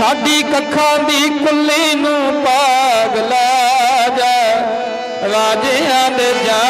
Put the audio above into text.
ਸਾਡੀ ਕੱਖਾਂ ਦੀ ਕੁੱਲੀ ਨੂੰ ਪਾਗਲਾ ਜਾ। ਰਾਜਿਆਂ ਦੇ ਜਾਣਵਾ